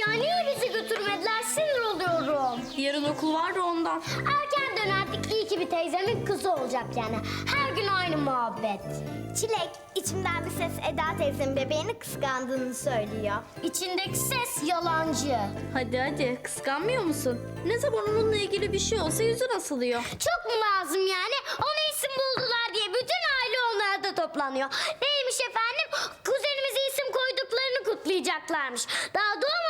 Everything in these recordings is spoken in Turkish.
ya niye bizi götürmediler sinir oluyorum. Yarın okul var da ondan. Erken dön artık iyi ki bir teyzemin kızı olacak yani. Her gün aynı muhabbet. Çilek, içimden bir ses Eda teyzenin bebeğini kıskandığını söylüyor. İçindeki ses yalancı. Hadi hadi kıskanmıyor musun? Ne zaman onunla ilgili bir şey olsa yüzün asılıyor. Çok mu lazım yani? Ona isim buldular diye bütün aile onlarda toplanıyor. Neymiş efendim? Kuzenimize isim koyduklarını kutlayacaklarmış. Daha nelerle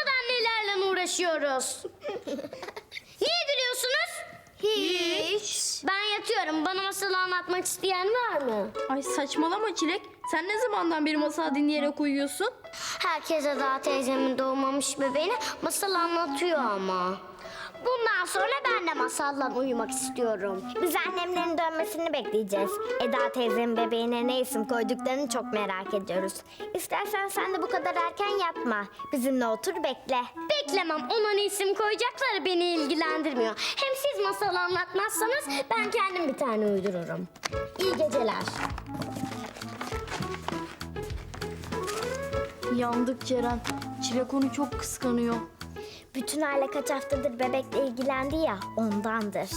uğraşıyoruz. Niye gülüyorsunuz? Hiç. Ben yatıyorum. Bana masal anlatmak isteyen var mı? Ay saçmalama Çilek. Sen ne zamandan beri masal dinleyerek uyuyorsun? Herkese daha teyzemin doğmamış bebeğine masal anlatıyor ama. Bundan sonra ben de masalla uyumak istiyorum. Biz annemlerin dönmesini bekleyeceğiz. Eda teyzenin bebeğine ne isim koyduklarını çok merak ediyoruz. İstersen sen de bu kadar erken yatma. Bizimle otur bekle. Beklemem. Ona ne isim koyacakları beni ilgilendirmiyor. Hem siz masal anlatmazsanız ben kendim bir tane uydururum. İyi geceler. Yandık Ceren. Çilek onu çok kıskanıyor. Bütün aile kaç haftadır bebekle ilgilendi ya ondandır.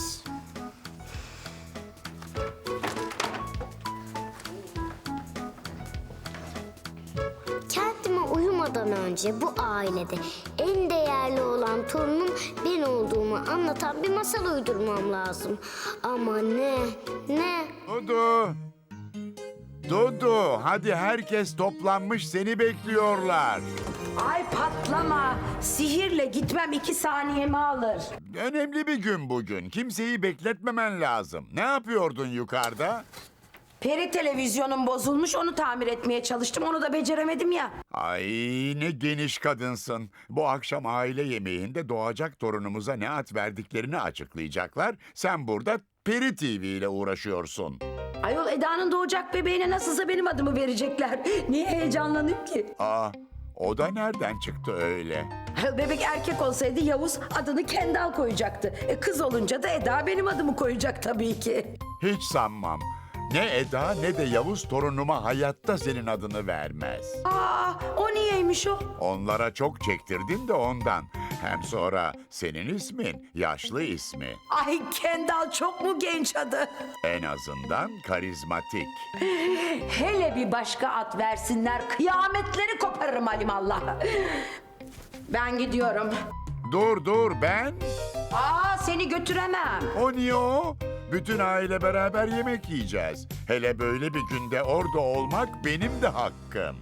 Kendime uyumadan önce bu ailede en değerli olan torunum ben olduğumu anlatan bir masal uydurmam lazım. Ama ne, ne? Dudu. Dudu, hadi herkes toplanmış seni bekliyorlar. Ay patlama. Sihirle gitmem iki saniyemi alır. Önemli bir gün bugün. Kimseyi bekletmemen lazım. Ne yapıyordun yukarıda? Peri televizyonum bozulmuş onu tamir etmeye çalıştım onu da beceremedim ya. Ay ne geniş kadınsın. Bu akşam aile yemeğinde doğacak torunumuza ne ad verdiklerini açıklayacaklar. Sen burada Peri TV ile uğraşıyorsun. Ayol Eda'nın doğacak bebeğine nasılsa benim adımı verecekler. Niye heyecanlanayım ki? Aa, o da nereden çıktı öyle? Bebek erkek olsaydı Yavuz adını Kendal koyacaktı. E, kız olunca da Eda benim adımı koyacak tabii ki. Hiç sanmam. Ne Eda ne de Yavuz torunuma hayatta senin adını vermez. Aa, o niyeymiş o? Onlara çok çektirdin de ondan. Hem sonra senin ismin yaşlı ismi. Ay Kendal çok mu genç adı? En azından karizmatik. Hele bir başka at versinler kıyametleri koparırım alimallah. Ben gidiyorum. Dur dur ben. Aa seni götüremem. O niye o? Bütün aile beraber yemek yiyeceğiz. Hele böyle bir günde orada olmak benim de hakkım.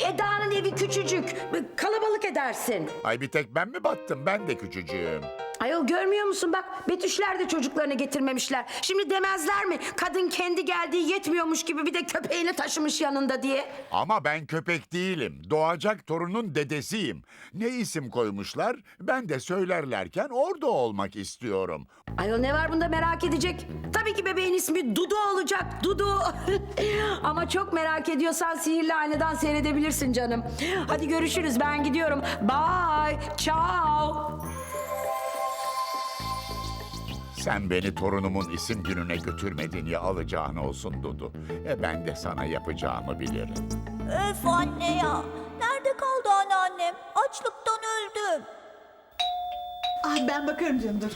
Eda'nın evi küçücük. Kalabalık edersin. Ay bir tek ben mi battım? Ben de küçücüğüm. Ayol görmüyor musun bak Betüşler de çocuklarını getirmemişler. Şimdi demezler mi kadın kendi geldiği yetmiyormuş gibi bir de köpeğini taşımış yanında diye. Ama ben köpek değilim. Doğacak torunun dedesiyim. Ne isim koymuşlar? Ben de söylerlerken orada olmak istiyorum. Ayol ne var bunda merak edecek? Tabii ki bebeğin ismi Dudu olacak. Dudu. Ama çok merak ediyorsan sihirli aynadan seyredebilirsin canım. Hadi görüşürüz ben gidiyorum. Bye. Ciao. Sen beni torunumun isim gününe götürmedin ya alacağın olsun Dudu. E ben de sana yapacağımı bilirim. Öf anne ya. Nerede kaldı anneannem? Açlıktan öldüm. Ay ben bakarım canım dur.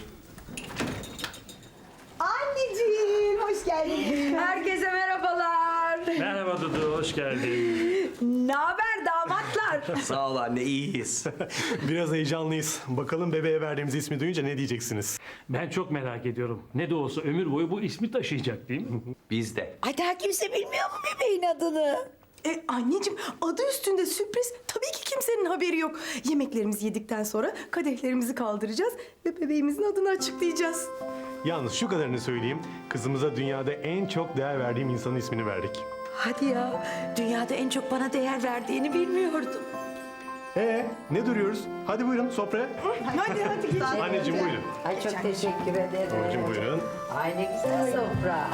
Anneciğim hoş geldin. Herkese merhabalar. Merhaba Dudu, hoş geldin. Ne haber damatlar? Sağ ol anne iyiyiz. Biraz heyecanlıyız. Bakalım bebeğe verdiğimiz ismi duyunca ne diyeceksiniz? Ben çok merak ediyorum. Ne de olsa ömür boyu bu ismi taşıyacak değil mi? Biz de. Ay daha kimse bilmiyor mu bebeğin adını? E, anneciğim adı üstünde sürpriz. Tabii ki kimsenin haberi yok. Yemeklerimizi yedikten sonra kadehlerimizi kaldıracağız ve bebeğimizin adını açıklayacağız. Yalnız şu kadarını söyleyeyim. Kızımıza dünyada en çok değer verdiğim insanın ismini verdik. Hadi ya. Dünyada en çok bana değer verdiğini bilmiyordum. Ee, ne duruyoruz? Hadi buyurun sofraya. Hadi hadi geç. Anneciğim buyurun. Ay çok teşekkür ederim. Babacığım buyurun. Ay ne güzel sofra.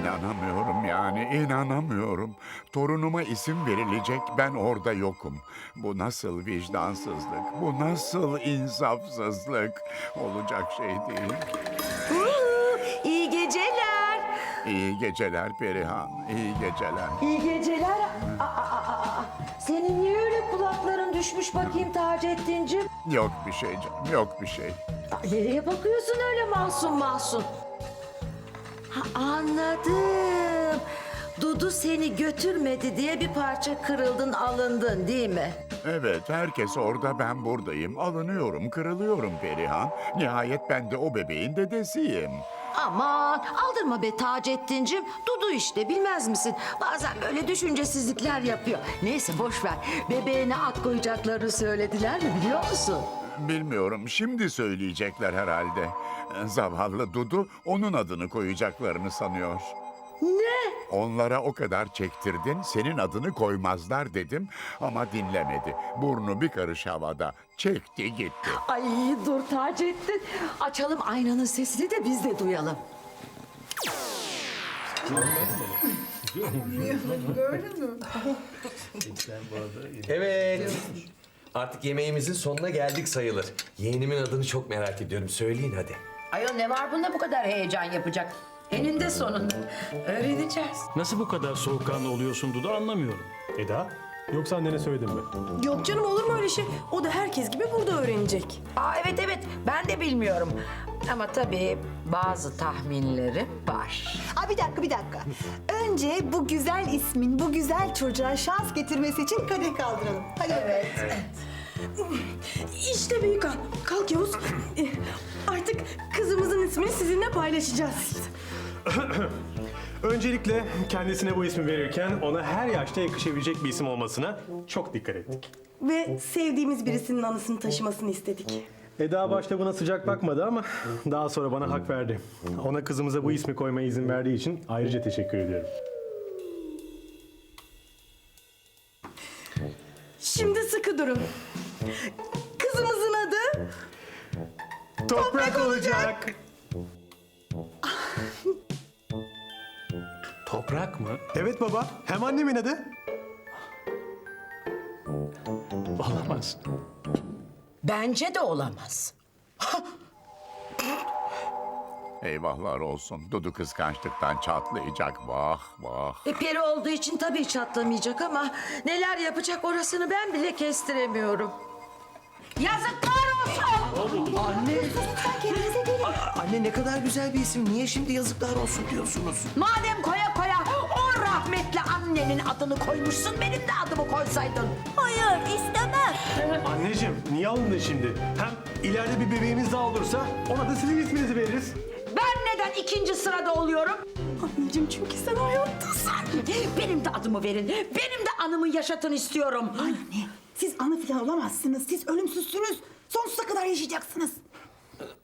İnanamıyorum yani inanamıyorum. Torunuma isim verilecek ben orada yokum. Bu nasıl vicdansızlık, bu nasıl insafsızlık. Olacak şey değil. İyi geceler. Perihan, iyi geceler. İyi geceler. Aa, aa, aa, aa. Senin niye öyle kulakların düşmüş bakayım Taceddin'cim? Yok bir şey canım, yok bir şey. Aa, Nereye bakıyorsun öyle masum masum? Ha, anladım. Dudu seni götürmedi diye bir parça kırıldın alındın değil mi? Evet, herkes orada, ben buradayım. Alınıyorum, kırılıyorum Perihan. Nihayet ben de o bebeğin dedesiyim. Aman aldırma be Taceddin'cim. Dudu işte bilmez misin? Bazen böyle düşüncesizlikler yapıyor. Neyse boş ver. Bebeğine ad koyacaklarını söylediler mi biliyor musun? Bilmiyorum, şimdi söyleyecekler herhalde. Zavallı Dudu onun adını koyacaklarını sanıyor. Ne? Onlara o kadar çektirdin, senin adını koymazlar dedim ama dinlemedi. Burnu bir karış havada. Çekti gitti. Ay dur Taceddin. Açalım aynanın sesini de biz de duyalım. Evet. Artık yemeğimizin sonuna geldik sayılır. Yeğenimin adını çok merak ediyorum. Söyleyin hadi. Ayol ne var bunda bu kadar heyecan yapacak? Eninde sonunda öğreneceğiz. Nasıl bu kadar soğukkanlı oluyorsun Dudu anlamıyorum. Eda, yoksa annene söyledin mi? Yok canım olur mu öyle şey? O da herkes gibi burada öğrenecek. Aa, evet evet ben de bilmiyorum. Ama tabii bazı tahminlerim var. Aa, bir dakika bir dakika. Önce bu güzel ismin bu güzel çocuğa şans getirmesi için kadeh kaldıralım. Hadi evet. İşte büyük an. Kalk Yavuz. Artık kızımızın ismini sizinle paylaşacağız. Öncelikle kendisine bu ismi verirken ona her yaşta yakışabilecek bir isim olmasına çok dikkat ettik. Ve sevdiğimiz birisinin anısını taşımasını istedik. Eda başta buna sıcak bakmadı ama daha sonra bana hak verdi. Ona kızımıza bu ismi koymaya izin verdiği için ayrıca teşekkür ediyorum. Şimdi sıkı durun. Kızımızın adı Toprak olacak. Toprak mı? Evet baba, hem annemin adı. Olamaz. Bence de olamaz. Eyvahlar olsun. Dudu kıskançlıktan çatlayacak. Vah vah. E, peri olduğu için tabii çatlamayacak ama neler yapacak orasını ben bile kestiremiyorum. Yazıklar olsun! Anne ne kadar güzel bir isim. Niye şimdi yazıklar olsun diyorsunuz? Madem koya koya o rahmetli annenin adını koymuşsun benim de adımı koysaydın. Hayır istemem. Anneciğim, niye alındın şimdi? Hem ileride bir bebeğimiz daha olursa ona da sizin isminizi veririz. Ben neden ikinci sırada oluyorum? Anneciğim çünkü sen hayattasın. Benim de adımı verin. Benim de anımı yaşatın istiyorum. Anne siz ana falan olamazsınız. Siz ölümsüzsünüz. Sonsuza kadar yaşayacaksınız.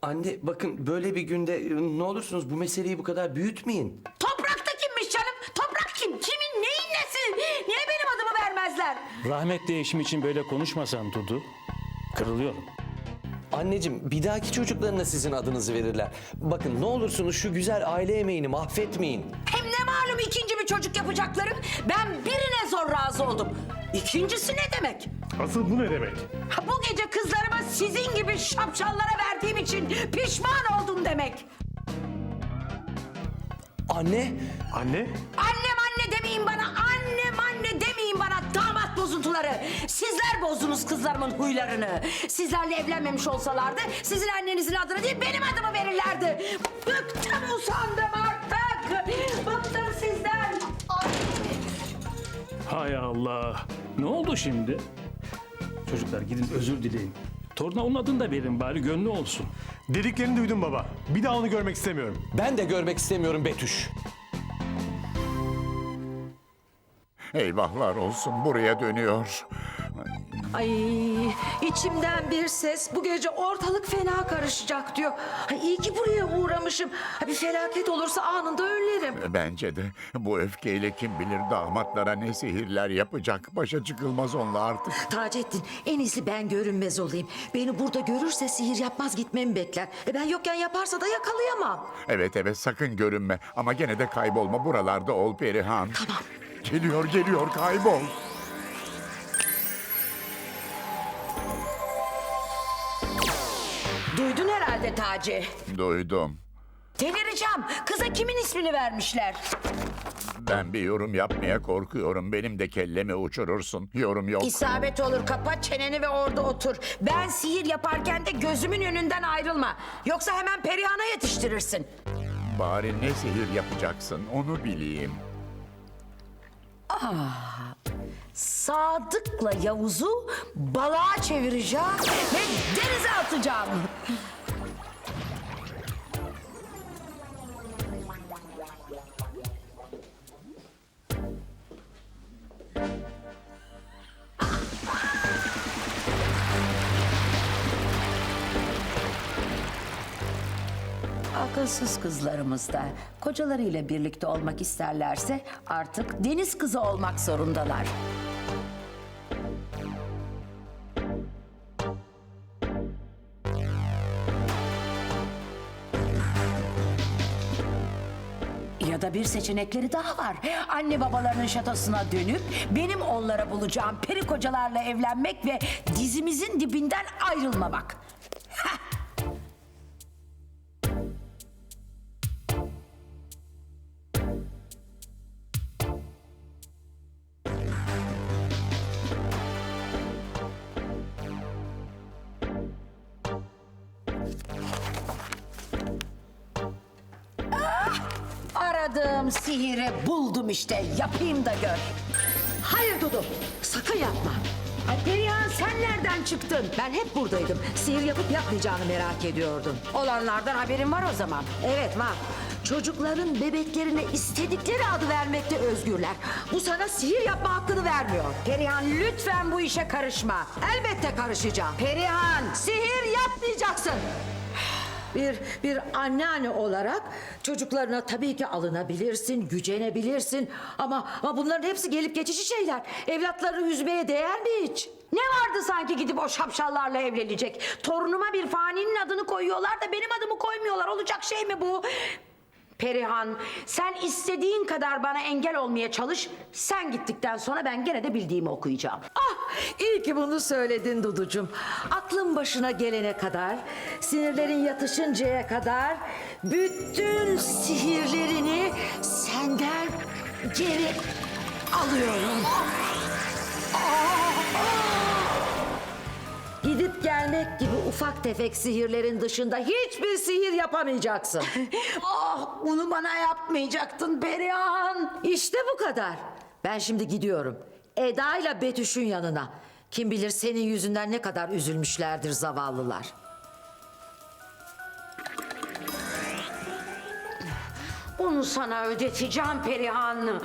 Anne bakın böyle bir günde e, ne olursunuz bu meseleyi bu kadar büyütmeyin. Toprakta kimmiş canım? Toprak kim? Kimin neyin nesi? Niye benim adımı vermezler? Rahmetli eşim için böyle konuşmasan Dudu. Kırılıyorum. Anneciğim bir dahaki çocuklarına sizin adınızı verirler. Bakın ne olursunuz şu güzel aile yemeğini mahvetmeyin. Hem malum ikinci bir çocuk yapacaklarım? Ben birine zor razı oldum. İkincisi ne demek? Asıl bu ne demek? Ha, Bu gece kızlarımı sizin gibi şapşallara verdiğim için pişman oldum demek. Anne Anne, Annem anne demeyin bana, annem anne demeyin bana damat bozuntuları. Sizler bozdunuz kızlarımın huylarını. Sizlerle evlenmemiş olsalardı sizin annenizin adını değil benim adımı verirlerdi. Bıktım usandım Hay Allah. Ne oldu şimdi? Çocuklar gidin özür dileyin. Toruna onun adını da verin bari gönlü olsun. dediklerini duydum baba. Bir daha onu görmek istemiyorum. ben de görmek istemiyorum Betüş. Eyvahlar olsun. Buraya dönüyor. Ay içimden bir ses bu gece ortalık fena karışacak diyor. Ay, iyi ki buraya uğramışım. Ha, bir felaket olursa anında önlerim. Bence de bu öfkeyle kim bilir damatlara ne sihirler yapacak. Başa çıkılmaz onunla artık. Taceddin en iyisi ben görünmez olayım. Beni burada görürse sihir yapmaz gitmemi bekler. E ben yokken yaparsa da yakalayamam. Evet evet sakın görünme. Ama gene de kaybolma. Buralarda ol Perihan. Tamam. Geliyor geliyor kaybol. Duydun herhalde Taci. Duydum. Delireceğim. Kıza kimin ismini vermişler? Ben bir yorum yapmaya korkuyorum. Benim de kellemi uçurursun. Yorum yok. İsabet olur kapat çeneni ve orada otur. Ben sihir yaparken de gözümün önünden ayrılma. Yoksa hemen Perihan'a yetiştirirsin. Bari ne sihir yapacaksın onu bileyim. Sadık'la Yavuz'u balığa çevireceğim ve denize atacağım. Akılsız kızlarımız da kocalarıyla birlikte olmak isterlerse artık deniz kızı olmak zorundalar. Ya da bir seçenekleri daha var. Anne babalarının şatosuna dönüp benim onlara bulacağım peri kocalarla evlenmek ve dizimizin dibinden ayrılmamak. Aradığım sihiri buldum işte. Yapayım da gör. Hayır Dudu. Sakın yapma. Perihan sen nereden çıktın? Ben hep buradaydım. Sihir yapıp yapmayacağını merak ediyordum. Olanlardan haberin var o zaman. Evet var. Çocukların bebeklerine istedikleri adı vermekte özgürler. Bu sana sihir yapma hakkını vermiyor. Perihan lütfen bu işe karışma. Elbette karışacağım. Perihan sihir yapmayacaksın. Bir, bir anneanne olarak çocuklarına tabii ki alınabilirsin, gücenebilirsin. Ama, ama bunların hepsi gelip geçici şeyler. Evlatlarını üzmeye değer mi hiç? Ne vardı sanki gidip o şapşallarla evlenecek? Torunuma bir faninin adını koyuyorlar da benim adımı koymuyorlar. Olacak şey mi bu? Perihan, sen istediğin kadar bana engel olmaya çalış. Sen gittikten sonra ben gene de bildiğimi okuyacağım. Ah, iyi ki bunu söyledin Duducuğum. Aklın başına gelene kadar, sinirlerin yatışıncaya kadar bütün sihirlerini senden geri alıyorum. Gelmek gibi ufak tefek sihirlerin dışında hiçbir sihir yapamayacaksın. ah bunu bana yapmayacaktın Perihan. İşte bu kadar. Ben şimdi gidiyorum. Eda ile Betüş'ün yanına. Kim bilir senin yüzünden ne kadar üzülmüşlerdir zavallılar. Bunu sana ödeteceğim Perihan.